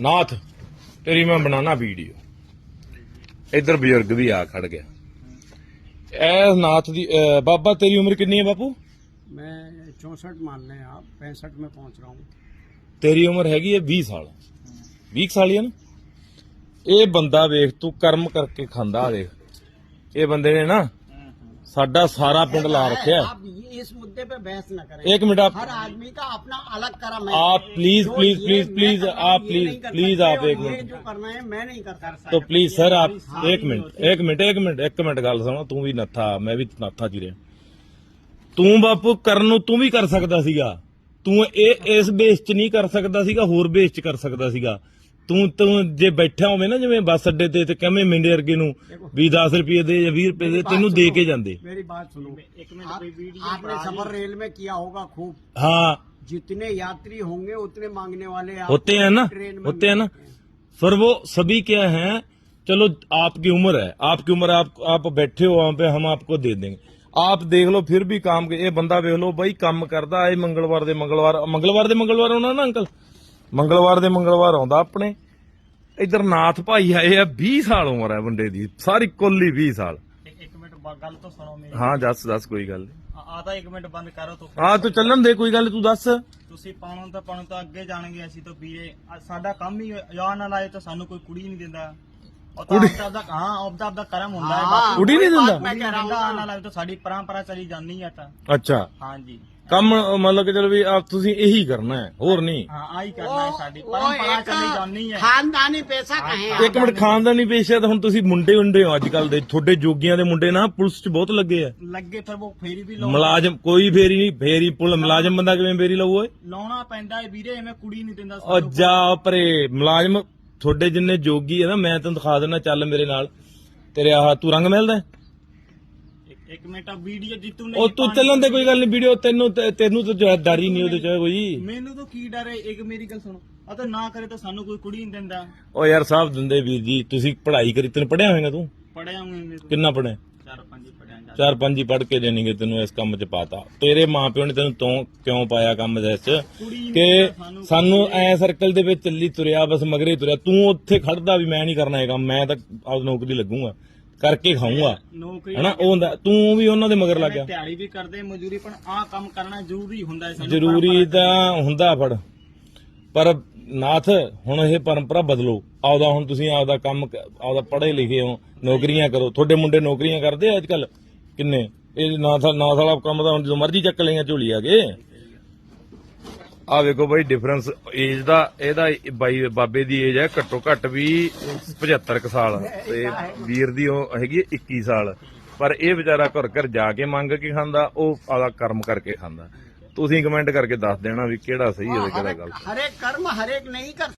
ਨਾਥ ਤੇਰੀ ਮੈਂ ਬਣਾਣਾ ਵੀਡੀਓ ਇੱਧਰ ਬਜ਼ੁਰਗ ਵੀ ਆ ਖੜ ਗਿਆ ਐ ਨਾਥ ਦੀ ਅਹ ਬਾਬਾ ਤੇਰੀ ਉਮਰ ਕਿੰਨੀ ਹੈ ਬਾਪੂ मैं चौंसठ मान लें आप पैंसठ में पहुंच रहा हूँ ਤੇਰੀ ਉਮਰ ਹੈਗੀ ਹੈ 20 ਸਾਲ 20 ਸਾਲ ਹੀ ਹੈ ਨਾ ਇਹ ਬੰਦਾ ਵੇਖ ਤੂੰ ਕਰਮ ਕਰਕੇ ਖਾਂਦਾ ਆ ਦੇਖ ਇਹ ਬੰਦੇ ਨੇ ਨਾ ਸਾਡਾ ਸਾਰਾ ਪਿੰਡ ਲਾ ਰੱਖਿਆ आप ये- इस मुद्दे पे बहस न करें एक मिनट आप हर आदमी का अपना अलग कर्म है आप प्लीज जो प्लीज ये प्लीज मैं प्लीज करता हूं, आप ये प्लीज नहीं कर प्लीज सकते आप और एक ये मिनट जो करना है मैं नहीं कर सकता तो प्लीज सर आप एक मिनट एक मिनट एक मिनट ਇੱਕ ਮਿੰਟ ਗੱਲ ਸੁਣੋ ਤੂੰ ਵੀ ਨੱਥਾ ਮੈਂ ਵੀ ਨੱਥਾ ਚ ਹੀ ਰਿਹਾ ਤੂੰ ਬਾਪੂ ਕਰਨ ਨੂੰ ਤੂੰ ਵੀ ਕਰ ਸਕਦਾ ਸੀਗਾ ਤੂੰ ਇਹ ਇਸ ਬੇਸ ਚ ਨਹੀਂ ਕਰ ਸਕਦਾ ਸੀਗਾ ਹੋਰ ਬੇਸ ਚ ਕਰ ਸਕਦਾ ਸੀਗਾ ਤੂੰ ਤੂੰ ਜੇ ਬੈਠਾ ਹੋਵੇਂ ਨਾ ਜਿਵੇਂ ਬੱਸ ਅੱਡੇ ਤੇ ਤੇ ਕਵੇਂ ਮਿੰਡੇ ਵਰਗੇ ਨੂੰ ਵੀ 10 ਰੁਪਏ ਦੇ ਜਾਂ 20 ਰੁਪਏ ਦੇ ਤੈਨੂੰ ਦੇ ਕੇ ਜਾਂਦੇ मेरी बात सुनो एक मिनट आप- कोई वीडियो आपने सफर रेल में किया होगा खूब हाँ जितने यात्री होंगे उतने मांगने वाले आपको होते हैं ना ट्रेन में होते हैं ना मिलते हैं। फिर वो सभी क्या हैं चलो आपकी उम्र है आपकी उम्र आप आप बैठे हो वहां पे हम आपको दे देंगे आप देख लो फिर भी काम के ये बंदा देख लो भाई ਕੰਮ ਕਰਦਾ ਇਹ ਮੰਗਲਵਾਰ ਦੇ ਮੰਗਲਵਾਰ ਮੰਗਲਵਾਰ ਦੇ ਮੰਗਲਵਾਰ ਆਉਣਾ ਨਾ ਅੰਕਲ ਮੰਗਲਵਾਰ ਦੇ ਮੰਗਲਵਾਰ ਆਉਂਦਾ ਆਪਣੇ। ਇਧਰ ਨਾਥ ਭਾਈ ਆਏ ਆ 20 ਸਾਲ ਉਮਰ ਹੈ ਬੰਦੇ ਦੀ ਸਾਰੀ ਕੁੱਲੀ 20 ਸਾਲ। ਇੱਕ ਮਿੰਟ ਗੱਲ ਤਾਂ ਸੁਣੋ ਮੇਰੀ। ਹਾਂ ਦੱਸ ਦੱਸ ਕੋਈ ਗੱਲ ਆ ਤਾਂ ਇੱਕ ਮਿੰਟ ਬੰਦ ਕਰੋ ਤੂੰ। ਹਾਂ ਤੂੰ ਚੱਲਣ ਦੇ ਕੋਈ ਗੱਲ ਤੂੰ ਦੱਸ। ਤੁਸੀਂ ਪਾਉਣ ਤਾਂ ਪਾਉਣ ਤਾਂ ਅੱਗੇ ਜਾਣਗੇ ਅਸੀਂ ਤਾਂ ਵੀਰੇ ਸਾਡਾ ਕੰਮ ਹੀ ਯਾਰ ਨਾਲ ਆਏ ਸਾਨੂੰ ਕੋਈ ਕੁੜੀ ਨਹੀਂ ਦਿੰਦਾ। ਉਹ ਤਾਂ ਆਪਦਾ ਆਪਦਾ ਹਾਂ ਆਪਦਾ ਆਪਦਾ ਕਰਮ ਹੁੰਦਾ ਹੈ हाँ, ਕੁੜੀ ਨਹੀਂ वही ਦਿੰਦਾ? बात मैं कह रहा हूँ ਦਿੰਦਾ ना। ਨਾਲ ਆਏ ਤਾਂ ਸਾਡੀ ਪਰੰਪਰਾ ਚਲੀ ਜਾਂਦੀ ਹੈ ਤਾਂ ਅੱਛਾ ਹਾਂਜੀ ਕੰਮ ਮਤਲਬ ਕਿ ਚਲੋ ਵੀ ਆਪ ਤੁਸੀਂ ਇਹੀ ਕਰਨਾ ਹੈ ਹੋਰ ਨਹੀਂ ਹਾਂ ਆਹੀ ਕਰਨਾ ਹੈ ਸਾਡੀ वो ਪਰੰਪਰਾ एक ਚਲੀ ਜਾਂਦੀ ਹੈ खानदानी पैसा कहें ਇੱਕ ਮਿੰਟ ਖਾਨਦਾਨੀ ਪੇਸ਼ਾ ਤਾਂ ਹੁਣ ਤੁਸੀਂ ਮੁੰਡੇ ਹੁੰਦੇ ਹੋ ਅੱਜ ਕੱਲ ਦੇ ਤੁਹਾਡੇ ਜੋਗੀਆਂ ਦੇ ਮੁੰਡੇ ਨਾ ਪੁਲਿਸ 'ਚ ਬਹੁਤ ਲੱਗੇ ਆ ਲੱਗੇ ਫਿਰ ਉਹ ਫੇਰੀ ਵੀ ਲਾਉਣਾ ਮੁਲਾਜ਼ਮ ਕੋਈ ਫੇਰੀ ਨਹੀਂ ਫੇਰੀ ਪੁਲ ਮੁਲਾਜ਼ਮ ਬੰਦਾ ਕਿਵੇਂ ਫੇਰੀ ਲਊ ਓਏ ਲਾਉਣਾ ਪੈਂਦਾ ਹੈ ਵੀਰੇ ਐਵੇਂ ਕੁੜੀ ਨਹੀਂ ਦਿੰਦਾ ਉਹ ਜਾ ਪਰੇ ਮੁਲਾਜ਼ਮ ਤੁਹਾਡੇ ਜਿੰਨੇ ਜੋਗੀ ਆ ਨਾ ਮੈਂ ਤੈਨੂੰ ਦਿਖਾ ਦੇਣਾ ਚੱਲ ਮੇਰੇ ਨਾਲ। ਤੇਰੇ ਆਹ ਤੂੰ ਰੰਗ ਮਿਲਦਾ? ਇੱਕ- ਮਿੰਟ ਵੀਡੀਓ ਜਿੱਤੂ ਉਹ ਤੂੰ ਚੱਲਣ ਦੇ ਕੋਈ ਗੱਲ ਨਹੀਂ ਵੀਡੀਓ ਤੈਨੂੰ ਤੇ- ਤੈਨੂੰ ਤਾਂ ਜਵਾਬਦਾਰੀ ਨਹੀਂ ਉਹਦੇ ਚ ਕੋਈ। ਮੈਨੂੰ ਤਾਂ ਕੀ ਡਰ ਹੈ ਇੱਕ ਮੇਰੀ ਗੱਲ ਸੁਣੋ। ਆ ਤਾਂ ਨਾ ਕਰੇ ਤਾਂ ਸਾਨੂੰ ਕੋਈ ਕੁੜੀ ਨਹੀਂ ਦਿੰਦਾ। ਓ ਯਾਰ ਸਾਹਿਬ ਦਿੰਦੇ ਵੀਰ ਜੀ ਤੁਸੀਂ ਪੜ੍ਹਾਈ ਕਰੀ ਤੈਨੂੰ ਪੜਿਆ ਹੋਵੇਗਾ ਤੂੰ? ਪੜਿਆ ਹੂੰ ਮੈਂ ਕਿੰਨਾ ਪੜਿਆ ਚਾਰ ਪੰਜ ਹੀ ਪੜਿਆ ਜਾ ਚਾਰ ਪੰਜ ਹੀ ਪੜ ਕੇ ਦੇਣਗੇ ਤੈਨੂੰ ਇਸ ਕੰਮ 'ਚ ਪਾਤਾ। ਤੇਰੇ ਮਾਪਿਓ ਨੇ ਤੈਨੂੰ ਤੋਂ ਕਿਉਂ ਪਾਇਆ ਕੰਮ ਦੇ ਨਹੀਂ ਕਿ ਸਾਨੂੰ ਐ ਸਰਕਲ ਦੇ ਵਿੱਚ ਚੱਲੀ ਤੁਰਿਆ ਬਸ ਮਗਰੇ ਤੁਰਿਆ। ਤੂੰ ਉੱਥੇ ਖੜਦਾ ਵੀ ਮੈਂ ਨਹੀਂ ਕਰਨਾ ਇਹ ਕੰਮ ਮੈਂ ਤਾਂ ਆਪ ਨੌਕਰੀ ਲੱਗੂਗਾ। ਕਰਕੇ ਖਾਊਂਗਾ। ਹਨਾ? ਉਹ ਹੁੰਦਾ ਤੂੰ ਵੀ ਉਹਨਾਂ ਦੇ ਮਗਰ ਲੱਗ ਗਿਆ ਦਿਹਾੜੀ ਵੀ ਕਰਦੇ ਮਜ਼ਦੂਰੀ ਪਰ ਆਹ ਕੰਮ ਕਰਨਾ ਜ਼ਰੂਰੀ ਹੁੰਦਾ ਸਾਨੂੰ ਜ਼ਰੂਰੀ ਤਾਂ ਹੁੰਦਾ ਫੜ। ਪਰ ਨਾਥ ਹੁਣ ਇਹ ਪਰੰਪਰਾ ਬਦਲੋ। ਆਪਦਾ ਹੁਣ ਤੁਸੀਂ ਆਪਦਾ ਕੰਮ ਕ- ਆਪਦਾ ਪੜ੍ਹੇ ਲਿਖੇ ਹੋ ਨੌਕਰੀਆਂ ਕਰੋ। ਤੁਹਾਡੇ ਮੁੰਡੇ ਨੌਕਰੀਆਂ ਕਰਦੇ ਆ ਅੱਜ ਕੱਲ ਕਿੰਨੇ? ਇਹ ਨਾਥ ਨਾਥ ਵਾਲਾ ਕੰਮ ਤਾਂ ਹੁਣ ਜਦੋਂ ਮਰਜ਼ੀ ਚੱਕ ਲਈਆਂ ਝੋਲੀ ਆ ਕੇ। ਆ ਵੇਖੋ ਬਾਈ ਡਿਫਰੈਂਸ ਏਜ ਦਾ ਇਹਦਾ ਬਾਈ ਬਾਬੇ ਦੀ ਏਜ ਹੈ ਘੱਟੋ ਘੱਟ ਵੀ 75 ਕ ਸਾਲ। ਤੇ ਵੀਰ ਦੀ ਉਹ ਹੈਗੀ 21 ਸਾਲ। ਪਰ ਇਹ ਵਿਚਾਰਾ ਘਰ ਘਰ ਜਾ ਕੇ ਮੰਗ ਕੇ ਖਾਂਦਾ ਉਹ ਆਲਾ ਕਰਮ ਕਰਕੇ ਖਾਂਦਾ। ਤੁਸੀਂ ਕਮੈਂਟ ਕਰਕੇ ਦੱਸ ਦੇਣਾ ਵੀ ਕਿਹੜਾ ਸਹੀ ਹੈ ਕਿਹੜਾ ਗਲਤ। ਹਰੇ ਕਰਮ ਹਰੇਕ ਨਹੀਂ ਕਰ